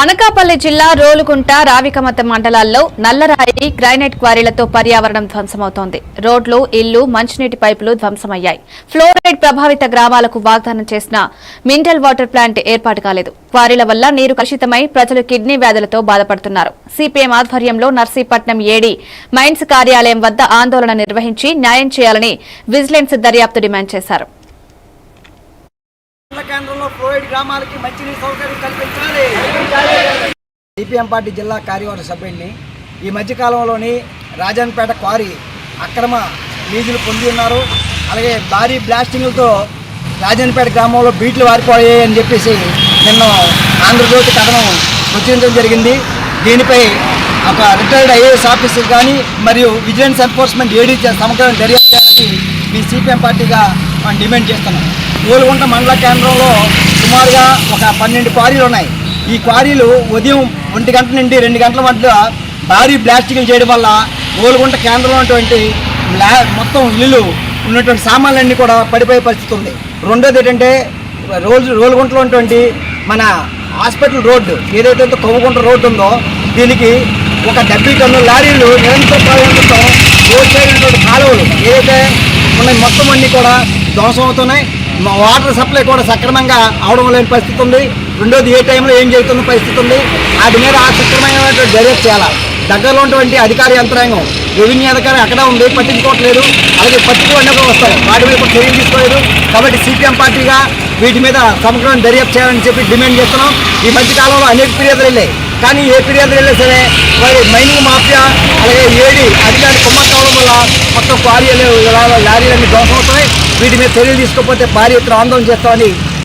అనకాపల్లి జిల్లా రోలుకుంట రావికమత మండలాల్లో నల్లరాయి గ్రానైట్ క్వారీలతో పర్యావరణం ధ్వంసమవుతోంది. రోడ్లు ఇల్లు మంచినీటి పైపులు ధ్వంసమయ్యాయి. ఫ్లోరైడ్ ప్రభావిత గ్రామాలకు వాగ్దానం చేసిన మినరల్ వాటర్ ప్లాంట్ ఏర్పాటు కాలేదు. క్వారీల వల్ల నీరు కలుషితమై ప్రజలు కిడ్నీ వ్యాధులతో బాధపడుతున్నారు. సిపిఎం ఆధ్వర్యంలో నర్సీపట్నం ఏడి మైన్స్ కార్యాలయం వద్ద ఆందోళన నిర్వహించి న్యాయం చేయాలని విజిలెన్స్ దర్యాప్తు డిమాండ్ చేశారు. గ్రామాలకి మంచినీటి సౌకర్యం కల్పించాలి. సిపిఎం పార్టీ జిల్లా కార్యవర్గ సభ్యుడిని ఈ మధ్యకాలంలోని రాజన్పేట క్వారీ అక్రమ లీజులు పొంది ఉన్నారు. అలాగే భారీ బ్లాస్టింగ్లతో రాజన్పేట గ్రామంలో బీట్లు వారిపోయాయి అని చెప్పేసి నిన్న ఆంధ్రజ్యోతి కథనం ప్రచురించడం జరిగింది. దీనిపై ఒక రిటైర్డ్ ఐఏఎస్ ఆఫీసర్ కానీ మరియు విజిలెన్స్ ఎన్ఫోర్స్మెంట్ ఏడీ సమగ్రం దర్యాప్తు చేయాలని మీ సిపిఎం పార్టీగా మనం డిమాండ్ చేస్తున్నాం. ఓలుగుంట మండల కేంద్రంలో సుమారుగా ఒక పన్నెండు క్వారీలు ఉన్నాయి. ఈ క్వారీలు ఉదయం ఒంటి గంట నుండి రెండు గంటల మధ్య భారీ బ్లాస్టింగ్లు చేయడం వల్ల గోలుగుంట కేంద్రంలో ఉన్నటువంటి మొత్తం ఇల్లులు ఉన్నటువంటి సామాన్లన్నీ కూడా పడిపోయే పరిస్థితి ఉంది. రెండోది ఏంటంటే రోజు రోలుగుంటలో ఉన్నటువంటి మన హాస్పిటల్ రోడ్డు ఏదైతే కొవ్వగుంట రోడ్డు ఉందో దీనికి ఒక డెబ్బై టన్ను లారీలు నిరంతర ప్రయాణంతో రోడ్ సైడ్ ఉన్నటువంటి కాలువలు ఏదైతే ఉన్నాయి మొత్తం అన్నీ కూడా ధ్వంసం అవుతున్నాయి. వాటర్ సప్లై కూడా సక్రమంగా అవడం లేని పరిస్థితి ఉంది. రెండోది ఏ టైంలో ఏం జరుగుతున్న పరిస్థితి ఉంది. వాటి మీద ఆ సక్రమైనటువంటి డైరెక్ట్ చేయాలి? దగ్గరలో ఉన్నటువంటి అధికార యంత్రాంగం రెవెన్యూ అధికారి అక్కడ ఉంది. పట్టించుకోవట్లేదు. అలాగే పట్టించుకోవడానికి వస్తారు. వాటి మీద కూడా చర్యలు తీసుకోలేదు. కాబట్టి సీపీఎం పార్టీగా వీటి మీద సమగ్రమైన దర్యాప్తు చేయాలని చెప్పి డిమాండ్ చేస్తున్నాం. ఈ మధ్య కాలంలో అనేక ఫిర్యాదులు వెళ్ళాయి. కానీ ఏ ఫిర్యాదులు వెళ్ళినా సరే మరి మైనింగ్ మాఫియా అలాగే ఏడి అధికారి కుమ్మ కావడం వల్ల మొత్తం క్వారీలు లారీలన్నీ దోషం అవుతున్నాయి. వీటి మీద చర్యలు తీసుకోకపోతే భారీ ఎత్తున ఆందోళన చేస్తామని